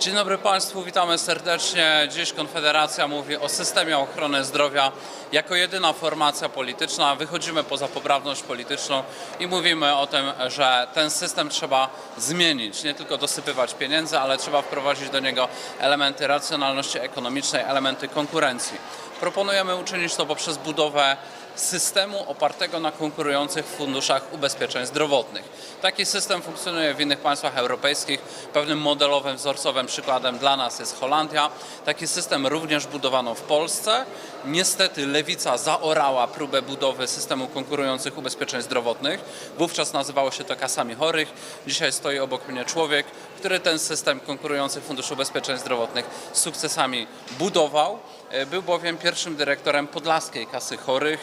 Dzień dobry Państwu, witamy serdecznie. Dziś Konfederacja mówi o systemie ochrony zdrowia. Jako jedyna formacja polityczna wychodzimy poza poprawność polityczną i mówimy o tym, że ten system trzeba zmienić. Nie tylko dosypywać pieniędzy, ale trzeba wprowadzić do niego elementy racjonalności ekonomicznej, elementy konkurencji. Proponujemy uczynić to poprzez budowę systemu opartego na konkurujących funduszach ubezpieczeń zdrowotnych. Taki system funkcjonuje w innych państwach europejskich. Pewnym modelowym, wzorcowym przykładem dla nas jest Holandia. Taki system również budowano w Polsce. Niestety lewica zaorała próbę budowy systemu konkurujących ubezpieczeń zdrowotnych. Wówczas nazywało się to kasami chorych. Dzisiaj stoi obok mnie człowiek, który ten system konkurujących funduszy ubezpieczeń zdrowotnych z sukcesami budował. E, Był bowiem pierwszym dyrektorem Podlaskiej Kasy Chorych,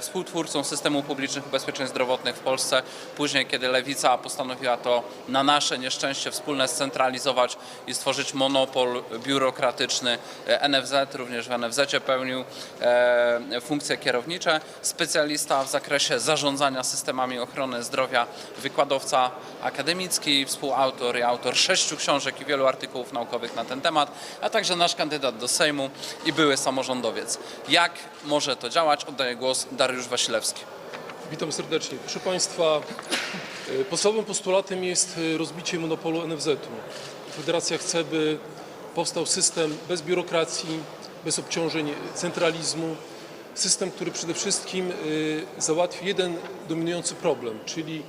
współtwórcą systemu publicznych ubezpieczeń zdrowotnych w Polsce. Później, kiedy lewica postanowiła to na nasze nieszczęście wspólne scentralizować i stworzyć monopol biurokratyczny, e, NFZ również w NFZ pełnił e, funkcje kierownicze, specjalista w zakresie zarządzania systemami ochrony zdrowia, wykładowca akademicki, współautor i autor sześciu książek i wielu artykułów naukowych na ten temat, a także nasz kandydat do Sejmu i były samorządowiec. Jak może to działać? Oddaję głos Dariusz Wasilewski. Witam serdecznie. Proszę Państwa, e, podstawowym postulatem jest e, rozbicie monopolu NFZ-u. Federacja chce, by powstał system bez biurokracji, bez obciążeń centralizmu. System, który przede wszystkim e, załatwi jeden dominujący problem, czyli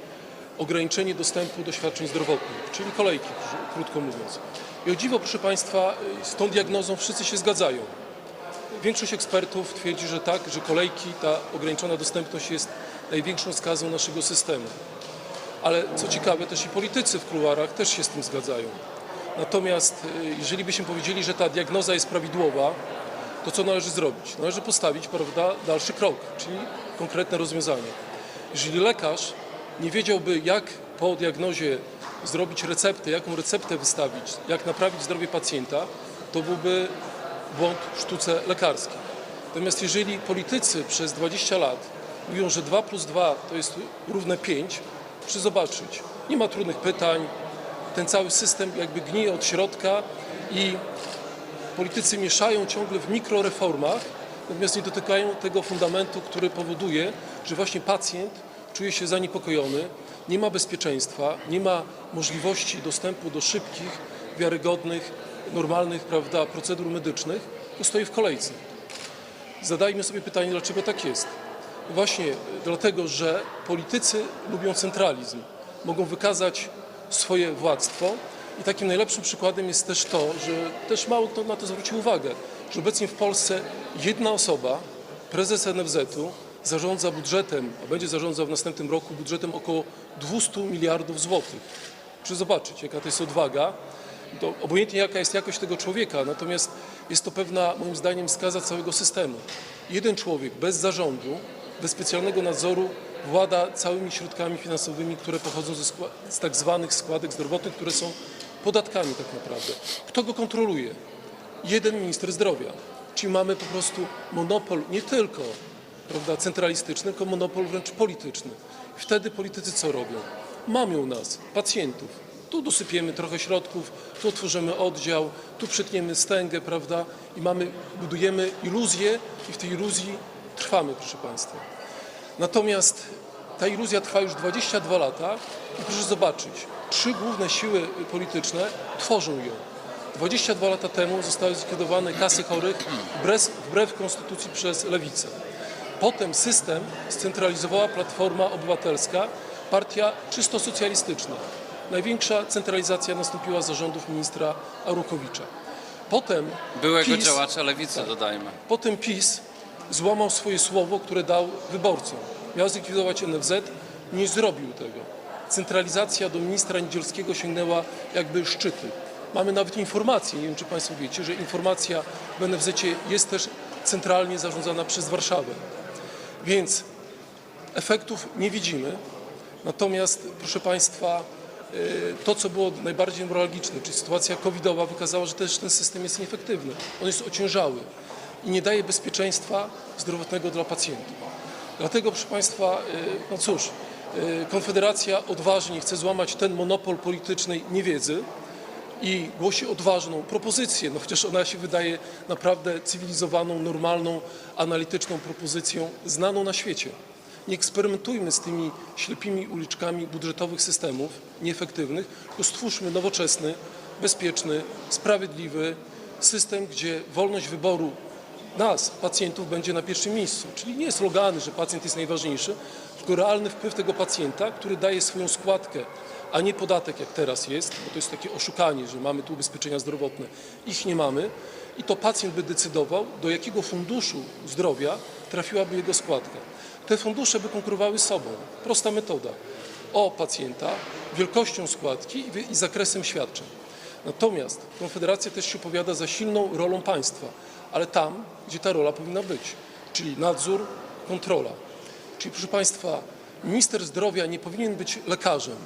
ograniczenie dostępu do świadczeń zdrowotnych, czyli kolejki, krótko mówiąc. I o dziwo, proszę Państwa, z tą diagnozą wszyscy się zgadzają. Większość ekspertów twierdzi, że tak, że kolejki, ta ograniczona dostępność jest największą skazą naszego systemu. Ale co ciekawe, też i politycy w kuluarach też się z tym zgadzają. Natomiast y, jeżeli byśmy powiedzieli, że ta diagnoza jest prawidłowa, to co należy zrobić? Należy postawić prawda, dalszy krok, czyli konkretne rozwiązanie. Jeżeli lekarz nie wiedziałby, jak po diagnozie zrobić receptę, jaką receptę wystawić, jak naprawić zdrowie pacjenta, to byłby błąd w sztuce lekarskiej. Natomiast jeżeli politycy przez 20 lat mówią, że 2 plus 2 to jest równe 5, proszę zobaczyć, nie ma trudnych pytań, ten cały system jakby gnije od środka i politycy mieszają ciągle w mikroreformach, natomiast nie dotykają tego fundamentu, który powoduje, że właśnie pacjent czuje się zaniepokojony, nie ma bezpieczeństwa, nie ma możliwości dostępu do szybkich, wiarygodnych, normalnych prawda, procedur medycznych, to stoi w kolejce. Zadajmy sobie pytanie, dlaczego tak jest. Właśnie dlatego, że politycy lubią centralizm, mogą wykazać swoje władztwo i takim najlepszym przykładem jest też to, że też mało kto na to zwrócił uwagę, że obecnie w Polsce jedna osoba, prezes NFZ-u, zarządza budżetem, a będzie zarządzał w następnym roku budżetem około 200 miliardów złotych. Proszę zobaczyć, jaka to jest odwaga, to obojętnie jaka jest jakość tego człowieka, natomiast jest to pewna, moim zdaniem, skaza całego systemu. Jeden człowiek bez zarządu, bez specjalnego nadzoru włada całymi środkami finansowymi, które pochodzą ze z tak zwanych składek zdrowotnych, które są podatkami tak naprawdę. Kto go kontroluje? Jeden minister zdrowia. Czyli mamy po prostu monopol nie tylko prawda, centralistyczny, tylko monopol wręcz polityczny. Wtedy politycy co robią? Mamią nas, pacjentów. Tu dosypiemy trochę środków, tu otworzymy oddział, tu przytniemy stęgę, prawda? I mamy, budujemy iluzję i w tej iluzji trwamy, proszę Państwa. Natomiast ta iluzja trwa już 22 lata i proszę zobaczyć, trzy główne siły polityczne tworzą ją. 22 lata temu zostały zlikwidowane kasy chorych wbrew, wbrew konstytucji przez lewicę. Potem system scentralizowała Platforma Obywatelska, partia czysto socjalistyczna. Największa centralizacja nastąpiła za rządów ministra Arłukowicza. Potem Byłego PiS, działacza lewicy, dodajmy. Potem PiS złamał swoje słowo, które dał wyborcom. Miał zlikwidować NFZ, nie zrobił tego. Centralizacja do ministra Niedzielskiego sięgnęła jakby szczyty. Mamy nawet informację, nie wiem czy Państwo wiecie, że informacja w NFZ jest też centralnie zarządzana przez Warszawę. Więc efektów nie widzimy. Natomiast, proszę Państwa, to, co było najbardziej neuralgiczne, czyli sytuacja covidowa, wykazała, że też ten system jest nieefektywny. On jest ociężały i nie daje bezpieczeństwa zdrowotnego dla pacjentów. Dlatego, proszę Państwa, y, no cóż, y, Konfederacja odważnie chce złamać ten monopol politycznej niewiedzy i głosi odważną propozycję, no chociaż ona się wydaje naprawdę cywilizowaną, normalną, analityczną propozycją, znaną na świecie. Nie eksperymentujmy z tymi ślepimi uliczkami budżetowych systemów, nieefektywnych, tylko stwórzmy nowoczesny, bezpieczny, sprawiedliwy system, gdzie wolność wyboru nas, pacjentów, będzie na pierwszym miejscu. Czyli nie slogany, że pacjent jest najważniejszy, tylko realny wpływ tego pacjenta, który daje swoją składkę, a nie podatek jak teraz jest, bo to jest takie oszukanie, że mamy tu ubezpieczenia zdrowotne. Ich nie mamy i to pacjent by decydował, do jakiego funduszu zdrowia trafiłaby jego składka. Te fundusze by konkurowały sobą. Prosta metoda. O pacjenta, wielkością składki i zakresem świadczeń. Natomiast Konfederacja też się opowiada za silną rolą państwa, ale tam, gdzie ta rola powinna być, czyli nadzór, kontrola. Czyli proszę Państwa, minister zdrowia nie powinien być lekarzem,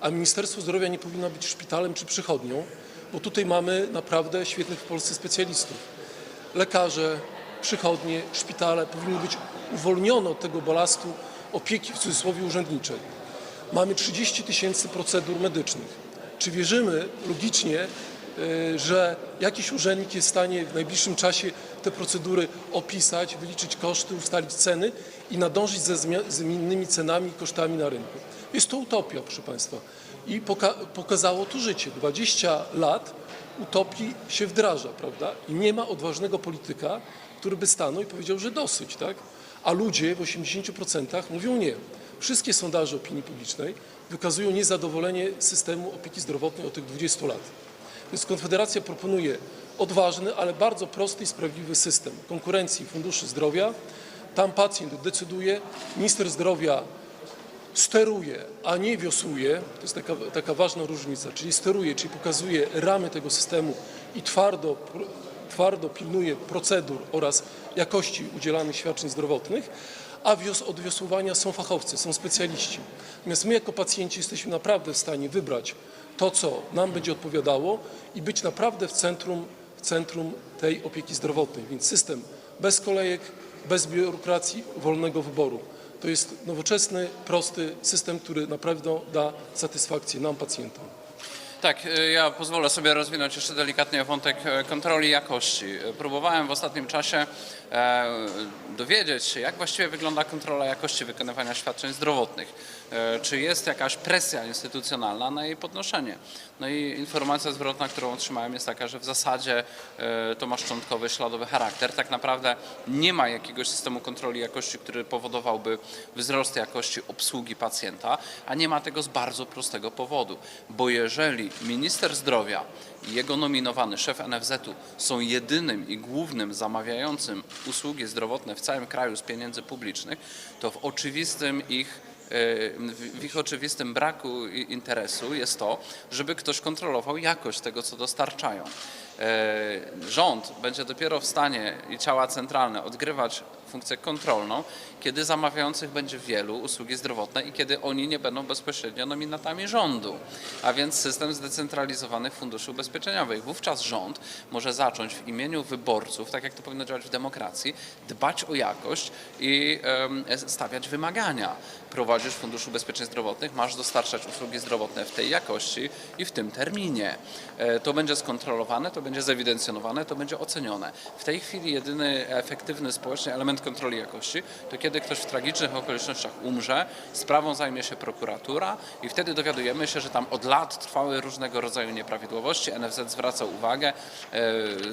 a Ministerstwo Zdrowia nie powinno być szpitalem czy przychodnią, bo tutaj mamy naprawdę świetnych w Polsce specjalistów. Lekarze, przychodnie, szpitale powinny być uwolnione od tego balastu opieki w cudzysłowie urzędniczej. Mamy 30 tysięcy procedur medycznych. Czy wierzymy logicznie, y, że jakiś urzędnik jest w stanie w najbliższym czasie te procedury opisać, wyliczyć koszty, ustalić ceny i nadążyć ze zmia- z innymi cenami i kosztami na rynku? Jest to utopia, proszę Państwa. I poka- pokazało to życie. 20 lat utopii się wdraża, prawda? I nie ma odważnego polityka, który by stanął i powiedział, że dosyć, tak? A ludzie w 80% mówią nie. Wszystkie sondaże opinii publicznej wykazują niezadowolenie systemu opieki zdrowotnej od tych 20 lat. Więc Konfederacja proponuje odważny, ale bardzo prosty i sprawiedliwy system konkurencji funduszy zdrowia. Tam pacjent decyduje, minister zdrowia steruje, a nie wiosłuje, to jest taka, taka ważna różnica, czyli steruje, czyli pokazuje ramy tego systemu i twardo, twardo pilnuje procedur oraz jakości udzielanych świadczeń zdrowotnych, a wios, od wiosłowania są fachowcy, są specjaliści. Natomiast my jako pacjenci jesteśmy naprawdę w stanie wybrać to, co nam będzie odpowiadało i być naprawdę w centrum, w centrum tej opieki zdrowotnej. Więc system bez kolejek, bez biurokracji, wolnego wyboru. To jest nowoczesny, prosty system, który naprawdę da satysfakcję nam, pacjentom. Tak, y, ja pozwolę sobie rozwinąć jeszcze delikatnie wątek e, kontroli jakości. Y, Próbowałem w ostatnim czasie e, dowiedzieć się, jak właściwie wygląda kontrola jakości wykonywania świadczeń zdrowotnych. E, Czy jest jakaś presja instytucjonalna na jej podnoszenie? No i informacja zwrotna, którą otrzymałem jest taka, że w zasadzie e, to ma szczątkowy, śladowy charakter. Tak naprawdę nie ma jakiegoś systemu kontroli jakości, który powodowałby wzrost jakości obsługi pacjenta, a nie ma tego z bardzo prostego powodu. Bo jeżeli minister zdrowia i jego nominowany szef NFZ-u są jedynym i głównym zamawiającym usługi zdrowotne w całym kraju z pieniędzy publicznych, to w oczywistym ich w w ich oczywistym braku interesu jest to, żeby ktoś kontrolował jakość tego, co dostarczają. E, Rząd będzie dopiero w stanie i ciała centralne odgrywać funkcję kontrolną, kiedy zamawiających będzie wielu usługi zdrowotne i kiedy oni nie będą bezpośrednio nominatami rządu, a więc system zdecentralizowanych funduszy ubezpieczeniowych. Wówczas rząd może zacząć w imieniu wyborców, tak jak to powinno działać w demokracji, dbać o jakość i em, stawiać wymagania. Prowadzisz Fundusz Ubezpieczeń Zdrowotnych, masz dostarczać usługi zdrowotne w tej jakości i w tym terminie. E, To będzie skontrolowane, to będzie zewidencjonowane, to będzie ocenione. W tej chwili jedyny efektywny społecznie element kontroli jakości to kiedy ktoś w tragicznych okolicznościach umrze, sprawą zajmie się prokuratura i wtedy dowiadujemy się, że tam od lat trwały różnego rodzaju nieprawidłowości. NFZ zwraca uwagę, e,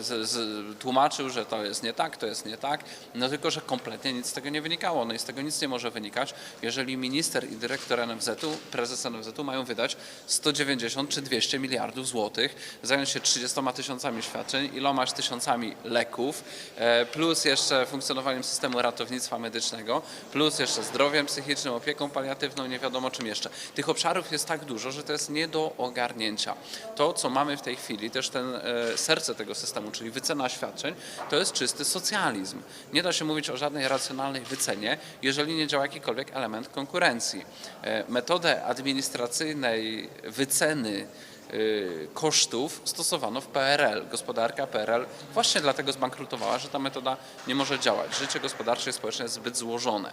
z, z, tłumaczył, że to jest nie tak, to jest nie tak, no tylko, że kompletnie nic z tego nie wynikało. No i z tego nic nie może wynikać, jeżeli minister i dyrektor NFZ-u, prezes NFZ-u mają wydać 190 czy 200 miliardów złotych, zająć się 30 tysiącami świadczeń, ilomaś tysiącami leków, e, plus jeszcze funkcjonowaniem systemu ratownictwa medycznego, plus jeszcze zdrowiem psychicznym, opieką paliatywną, nie wiadomo czym jeszcze. Tych obszarów jest tak dużo, że to jest nie do ogarnięcia. To, co mamy w tej chwili, też ten e, serce tego systemu, czyli wycena świadczeń, to jest czysty socjalizm. Nie da się mówić o żadnej racjonalnej wycenie, jeżeli nie działa jakikolwiek element konkurencji. E, Metodę administracyjnej wyceny y, kosztów stosowano w PRL. Gospodarka PRL właśnie dlatego zbankrutowała, że ta metoda nie może działać. Życie gospodarcze i społeczne jest zbyt złożone.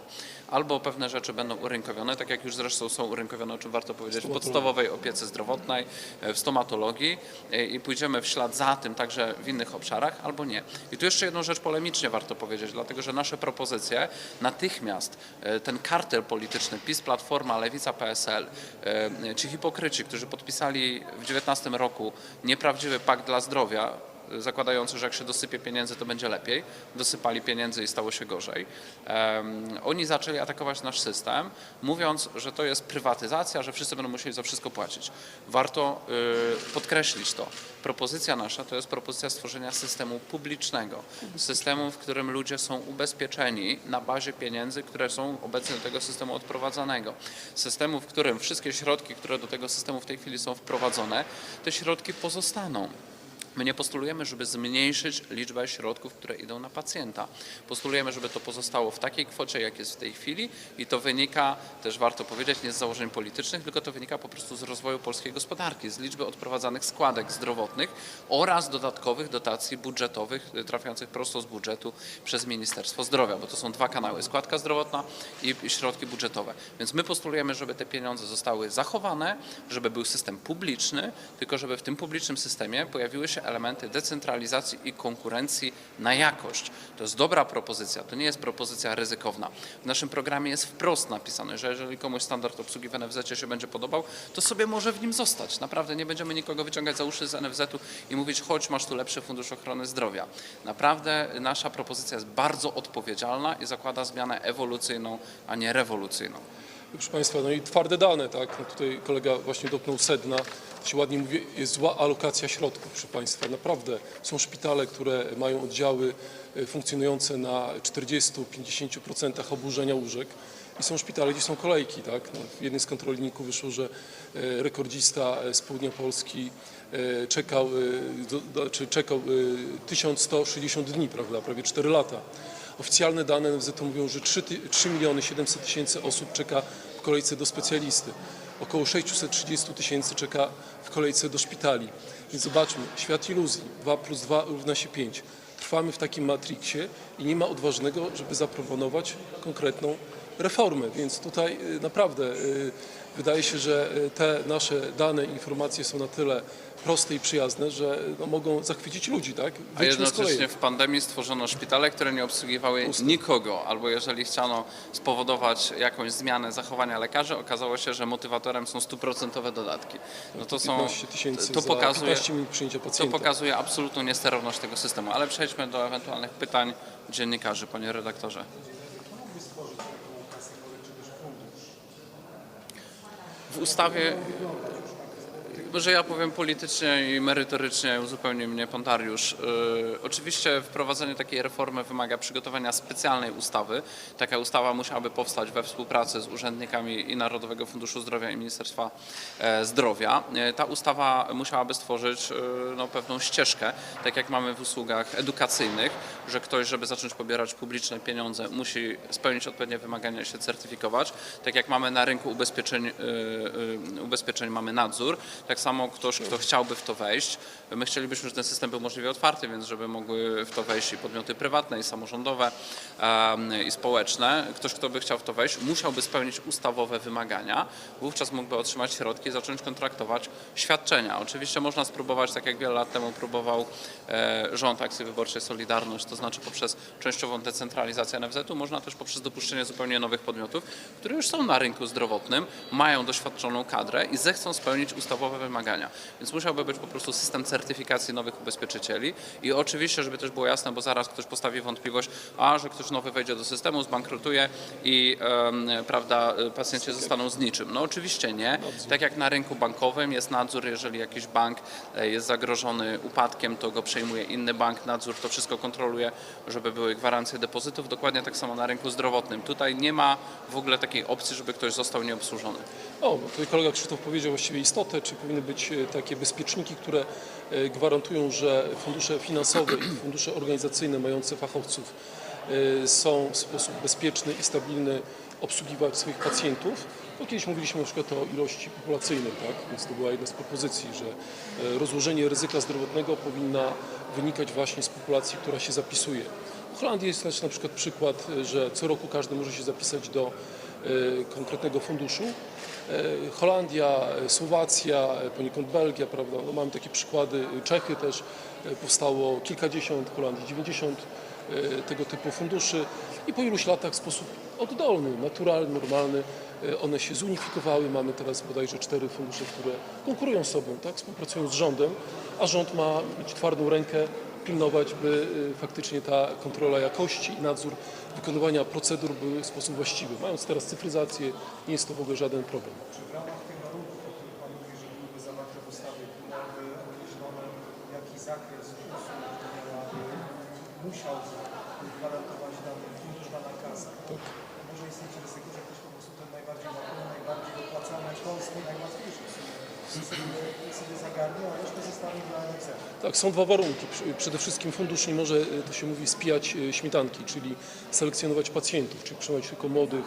Albo pewne rzeczy będą urynkowione, tak jak już zresztą są urynkowione, o czym warto powiedzieć, w podstawowej opiece zdrowotnej, e, w stomatologii e, i pójdziemy w ślad za tym także w innych obszarach, albo nie. I tu jeszcze jedną rzecz polemicznie warto powiedzieć, dlatego że nasze propozycje natychmiast, e, ten kartel polityczny PiS, Platforma, Lewica, PSL, ci hipokryci, którzy podpisali w 2019 roku nieprawdziwy pakt dla zdrowia, zakładający, że jak się dosypie pieniędzy, to będzie lepiej. Dosypali pieniędzy i stało się gorzej. Oni zaczęli atakować nasz system, mówiąc, że to jest prywatyzacja, że wszyscy będą musieli za wszystko płacić. Warto y, podkreślić to. Propozycja nasza to jest propozycja stworzenia systemu publicznego. Systemu, w którym ludzie są ubezpieczeni na bazie pieniędzy, które są obecnie do tego systemu odprowadzanego. Systemu, w którym wszystkie środki, które do tego systemu w tej chwili są wprowadzone, te środki pozostaną. My nie postulujemy, żeby zmniejszyć liczbę środków, które idą na pacjenta. Postulujemy, żeby to pozostało w takiej kwocie, jak jest w tej chwili i to wynika, też warto powiedzieć, nie z założeń politycznych, tylko to wynika po prostu z rozwoju polskiej gospodarki, z liczby odprowadzanych składek zdrowotnych oraz dodatkowych dotacji budżetowych y, trafiających prosto z budżetu przez Ministerstwo Zdrowia, bo to są dwa kanały, składka zdrowotna i środki budżetowe. Więc my postulujemy, żeby te pieniądze zostały zachowane, żeby był system publiczny, tylko żeby w tym publicznym systemie pojawiły się elementy decentralizacji i konkurencji na jakość. To jest dobra propozycja, to nie jest propozycja ryzykowna. W naszym programie jest wprost napisane, że jeżeli komuś standard obsługi w NFZ się będzie podobał, to sobie może w nim zostać. Naprawdę nie będziemy nikogo wyciągać za uszy z NFZ-u i mówić, chodź, masz tu lepszy fundusz ochrony zdrowia. Naprawdę nasza propozycja jest bardzo odpowiedzialna i zakłada zmianę ewolucyjną, a nie rewolucyjną. Proszę Państwa, no i twarde dane, tak? No tutaj kolega właśnie dotknął sedna. Się ładnie mówi, jest zła alokacja środków, proszę Państwa. Naprawdę są szpitale, które mają oddziały e, funkcjonujące na 40-50% oburzenia łóżek i są szpitale, gdzie są kolejki, tak? No, w jednym z kontrolników wyszło, że e, rekordzista e, z południa Polski czekał, czy czekał e, 1160 dni, prawda? Prawie 4 lata. Oficjalne dane NFZ mówią, że 3, ty- 3 miliony 700 tysięcy osób czeka w kolejce do specjalisty. Około 630 tysięcy czeka w kolejce do szpitali. Więc zobaczmy, świat iluzji. 2 plus 2 równa się 5. Trwamy w takim matriksie i nie ma odważnego, żeby zaproponować konkretną reformę. Więc tutaj y, naprawdę y, wydaje się, że y, te nasze dane, informacje są na tyle proste i przyjazne, że no, mogą zachwycić ludzi, tak? A Wyjdźmy kolei. jednocześnie w pandemii stworzono szpitale, które nie obsługiwały nikogo, albo jeżeli chciano spowodować jakąś zmianę zachowania lekarzy, okazało się, że motywatorem są stuprocentowe dodatki. No to są, 15 tysięcy to pokazuje, 15 minut przyjęcia to pokazuje absolutną niesterowność tego systemu. Ale przejdźmy do ewentualnych pytań dziennikarzy, panie redaktorze. W ustawie może ja powiem politycznie i merytorycznie, uzupełni mnie pan Dariusz. Yy, oczywiście wprowadzenie takiej reformy wymaga przygotowania specjalnej ustawy. Taka ustawa musiałaby powstać we współpracy z urzędnikami i Narodowego Funduszu Zdrowia i Ministerstwa e, Zdrowia. E, ta ustawa musiałaby stworzyć e, no, pewną ścieżkę, tak jak mamy w usługach edukacyjnych, że ktoś, żeby zacząć pobierać publiczne pieniądze, musi spełnić odpowiednie wymagania i się certyfikować. Tak jak mamy na rynku ubezpieczeń, ubezpieczeń mamy nadzór, tak samo ktoś, kto chciałby w to wejść, my chcielibyśmy, żeby ten system był możliwie otwarty, więc żeby mogły w to wejść i podmioty prywatne, i samorządowe, i społeczne. Ktoś, kto by chciał w to wejść, musiałby spełnić ustawowe wymagania, wówczas mógłby otrzymać środki i zacząć kontraktować świadczenia. Oczywiście można spróbować, tak jak wiele lat temu próbował e, rząd Akcji Wyborczej Solidarność, to znaczy poprzez częściową decentralizację NFZ-u, można też poprzez dopuszczenie zupełnie nowych podmiotów, które już są na rynku zdrowotnym, mają doświadczoną kadrę i zechcą spełnić ustawowe wymagania. Więc musiałby być po prostu system certyfikacji nowych ubezpieczycieli i oczywiście, żeby też było jasne, bo zaraz ktoś postawi wątpliwość, a że ktoś nowy wejdzie do systemu, zbankrutuje i prawda, pacjenci zostaną z niczym. No oczywiście nie. Tak jak na rynku bankowym jest nadzór, jeżeli jakiś bank e, jest zagrożony upadkiem, to go przejmuje inny bank, nadzór to wszystko kontroluje, żeby były gwarancje depozytów. Dokładnie tak samo na rynku zdrowotnym. Tutaj nie ma w ogóle takiej opcji, żeby ktoś został nieobsłużony. O, bo tutaj kolega Krzysztof powiedział właściwie istotę, czy powinny być e, takie bezpieczniki, które e, gwarantują, że fundusze finansowe i fundusze organizacyjne mające fachowców e, są w sposób bezpieczny i stabilny obsługiwać swoich pacjentów. No, kiedyś mówiliśmy na przykład o ilości populacyjnej, tak? więc to była jedna z propozycji, że rozłożenie ryzyka zdrowotnego powinna wynikać właśnie z populacji, która się zapisuje. W Holandii jest na przykład przykład, że co roku każdy może się zapisać do konkretnego funduszu. E, Holandia, e, Słowacja, poniekąd Belgia, prawda? No, mamy takie przykłady, Czechy też powstało kilkadziesiąt, Holandii 90 e, tego typu funduszy i po iluś latach w sposób oddolny, naturalny, normalny one się zunifikowały. Mamy teraz bodajże cztery fundusze, które konkurują z sobą, tak? współpracują z rządem, a rząd ma mieć twardą rękę, pilnować, by e, faktycznie ta kontrola jakości i nadzór wykonywania procedur były w sposób właściwy. Mając teraz cyfryzację, nie jest to w ogóle żaden problem. W ramach tych warunków, o których Pan mówi, że byłyby zawarte w ustawie, byłoby określone, jaki zakres usług musiałby gwarantować dany fundusz, dana kasa. Może istnieć ryzyko, że ktoś po prostu ten najbardziej łapiony, najbardziej opłacalny, szkolski, najłatwiejszy sobie, sobie zagarnie, a resztę zostawi dla NFZ. Tak, są dwa warunki. Przede wszystkim fundusz nie może, e, to się mówi, spijać e, śmietanki, czyli selekcjonować pacjentów, czyli przyjmować tylko młodych,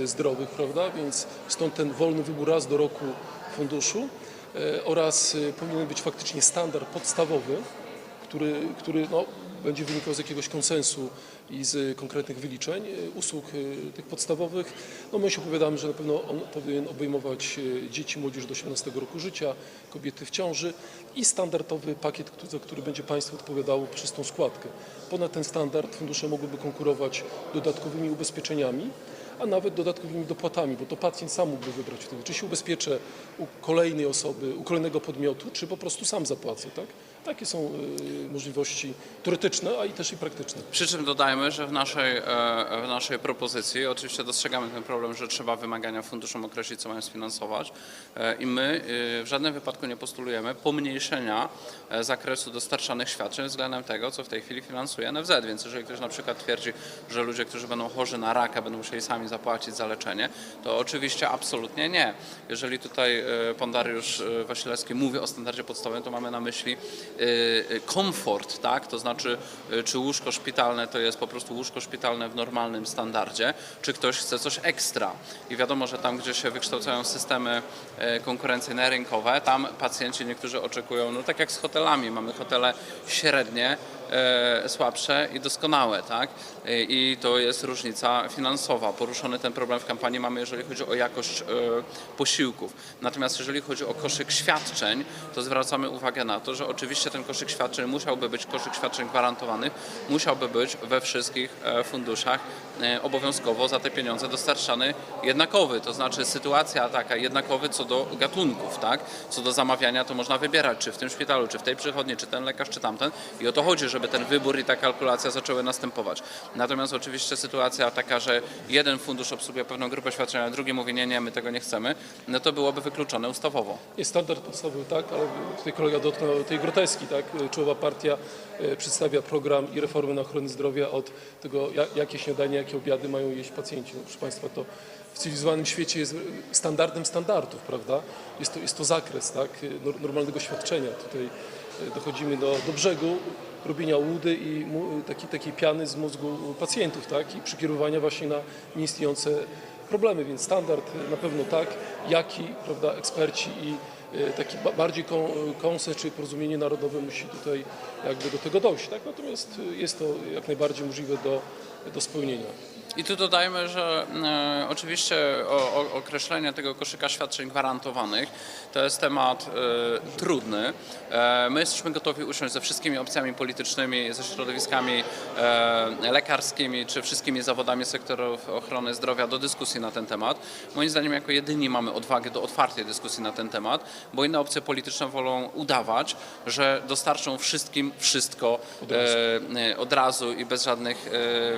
e, zdrowych, prawda? Więc stąd ten wolny wybór raz do roku funduszu oraz powinien być faktycznie standard podstawowy, który, który no, będzie wynikał z jakiegoś konsensu i z konkretnych wyliczeń e, usług e, tych podstawowych. No my się opowiadamy, że na pewno on powinien obejmować e, dzieci, młodzież do 18 roku życia, kobiety w ciąży i standardowy pakiet, za który będzie państwo odpowiadało przez tą składkę. Ponad ten standard fundusze mogłyby konkurować dodatkowymi ubezpieczeniami, a nawet dodatkowymi dopłatami, bo to pacjent sam mógłby wybrać wtedy, czy się ubezpieczę u kolejnej osoby, u kolejnego podmiotu, czy po prostu sam zapłacę, tak? Takie są y, możliwości teoretyczne, a i też i praktyczne. Przy czym dodajmy, że w naszej, e, w naszej propozycji oczywiście dostrzegamy ten problem, że trzeba wymagania funduszom określić, co mają sfinansować e, i my e, w żadnym wypadku nie postulujemy pomniejszenia e, zakresu dostarczanych świadczeń względem tego, co w tej chwili finansuje NFZ. Więc jeżeli ktoś na przykład twierdzi, że ludzie, którzy będą chorzy na raka, będą musieli sami zapłacić za leczenie, to oczywiście absolutnie nie. Jeżeli tutaj e, pan Dariusz e, Wasilewski mówi o standardzie podstawowym, to mamy na myśli e, komfort, tak? To znaczy, czy łóżko szpitalne to jest po prostu łóżko szpitalne w normalnym standardzie, czy ktoś chce coś ekstra. I wiadomo, że tam, gdzie się wykształcają systemy konkurencyjne, rynkowe, tam pacjenci niektórzy oczekują, no tak jak z hotelami, mamy hotele średnie, słabsze i doskonałe, tak? E, I to jest różnica finansowa. Poruszony ten problem w kampanii mamy, jeżeli chodzi o jakość e, posiłków. Natomiast jeżeli chodzi o koszyk świadczeń, to zwracamy uwagę na to, że oczywiście ten koszyk świadczeń musiałby być koszyk świadczeń gwarantowanych, musiałby być we wszystkich e, funduszach e, obowiązkowo za te pieniądze dostarczany jednakowy. To znaczy sytuacja taka jednakowy co do gatunków, tak? Co do zamawiania to można wybierać, czy w tym szpitalu, czy w tej przychodni, czy ten lekarz, czy tamten. I o to chodzi, żeby ten wybór i ta kalkulacja zaczęły następować. Natomiast oczywiście sytuacja taka, że jeden fundusz obsługuje pewną grupę świadczenia, a drugi mówi nie, nie, my tego nie chcemy, no to byłoby wykluczone ustawowo. Jest standard podstawowy, tak, ale tutaj kolega dotknął tej groteski, tak. Czołowa partia e, przedstawia program i reformy na ochronę zdrowia od tego, ja- jakie śniadania, jakie obiady mają jeść pacjenci. No, proszę Państwa, to w cywilizowanym świecie jest standardem standardów, prawda? Jest to, jest to zakres, tak, nor- normalnego świadczenia. Tutaj e, dochodzimy do, do brzegu robienia łudy i mu, takiej, takiej piany z mózgu pacjentów, tak, i przykierowania właśnie na nieistniejące problemy, więc standard e, na pewno tak, jaki prawda, eksperci i taki ba- bardziej kon- konsens czy porozumienie narodowe musi tutaj jakby do tego dojść. Tak? Natomiast e, jest to jak najbardziej możliwe do, do spełnienia. I tu dodajmy, że e, oczywiście o, o, określenie tego koszyka świadczeń gwarantowanych to jest temat e, trudny. E, my jesteśmy gotowi usiąść ze wszystkimi opcjami politycznymi, ze środowiskami e, lekarskimi czy wszystkimi zawodami sektorów ochrony zdrowia do dyskusji na ten temat. Moim zdaniem jako jedyni mamy odwagę do otwartej dyskusji na ten temat, bo inne opcje polityczne wolą udawać, że dostarczą wszystkim wszystko e, e, od razu i bez żadnych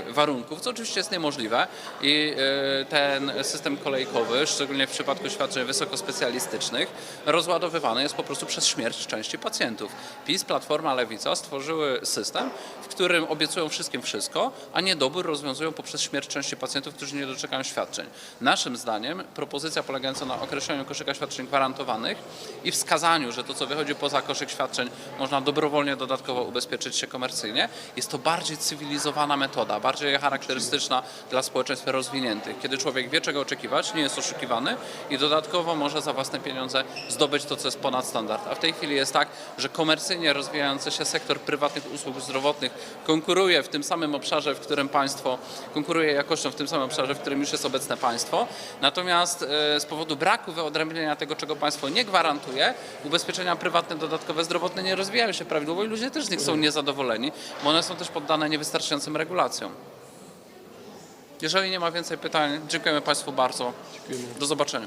e, warunków, co oczywiście jest niemożliwe i e, ten system kolejkowy, szczególnie w przypadku świadczeń wysokospecjalistycznych, rozładowywany jest po prostu przez śmierć części pacjentów. PiS, Platforma, Lewica stworzyły system, w którym obiecują wszystkim wszystko, a niedobór rozwiązują poprzez śmierć części pacjentów, którzy nie doczekają świadczeń. Naszym zdaniem propozycja polegająca na określeniu koszyka świadczeń gwarantowanych i wskazaniu, że to, co wychodzi poza koszyk świadczeń, można dobrowolnie dodatkowo ubezpieczyć się komercyjnie, jest to bardziej cywilizowana metoda, bardziej charakterystyczna dla społeczeństw rozwiniętych, kiedy człowiek wie, czego oczekiwać, nie jest oszukiwany i dodatkowo może za własne pieniądze zdobyć to, co jest ponad standard. A w tej chwili jest tak, że komercyjnie rozwijający się sektor prywatnych usług zdrowotnych konkuruje w tym samym obszarze, w którym państwo konkuruje jakością w tym samym obszarze, w którym już jest obecne państwo. Natomiast e, z powodu braku wyodrębnienia tego, czego państwo nie gwarantuje, ubezpieczenia prywatne dodatkowe zdrowotne nie rozwijają się prawidłowo i ludzie też z nich są niezadowoleni, bo one są też poddane niewystarczającym regulacjom. Jeżeli nie ma więcej pytań, dziękujemy Państwu bardzo. Dziękujemy. Do zobaczenia.